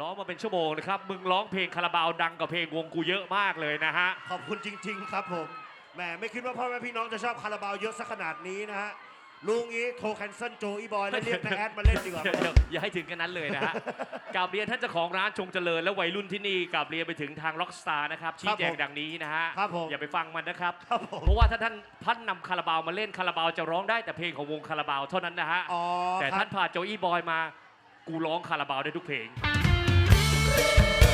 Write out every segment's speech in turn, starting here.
ร้องมาเป็นชั่วโมงนะครับ มึงร้องเพลงคาราบาวดังกว่าเพลงวงกูเยอะมากเลยนะฮะ ขอบคุณจริง ๆ ครับผมแหมไม่คิดว่าพ่อแม่พี่น้องจะชอบคาราบาวเยอะสักขนาดนี้นะฮะลุงนี้โทรแคนเซิลโจอีบอยแล้วเรียกนาแอดมาเล่นดีกว่า เดี๋ยวเดี๋ยวอย่าให้ถึงกันนั้นเลยนะฮะ กราบเรียนท่านเจ้าของร้านชงเจริญและวัยรุ่นที่นี่กราบเรียนไปถึงทางล็อกสตาร์นะครับชี้แจงดังนี้นะฮะ ครับผมอย่าไปฟังมันนะครับ ครับผม เพราะว่าถ้าท่านท่านนำคาราบาวมาเล่นคาราบาวจะร้องได้แต่เพลงของวงคาราบาวเท่านั้นนะฮะ อ๋อแต่ครัท่าบนพาโจอี้บอยมา กูร้องคาราบาวได้ทุกเพลง Yeah.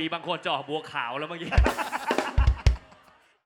มีบางคนจะออกบัวขาวแล้วเมื่อกี้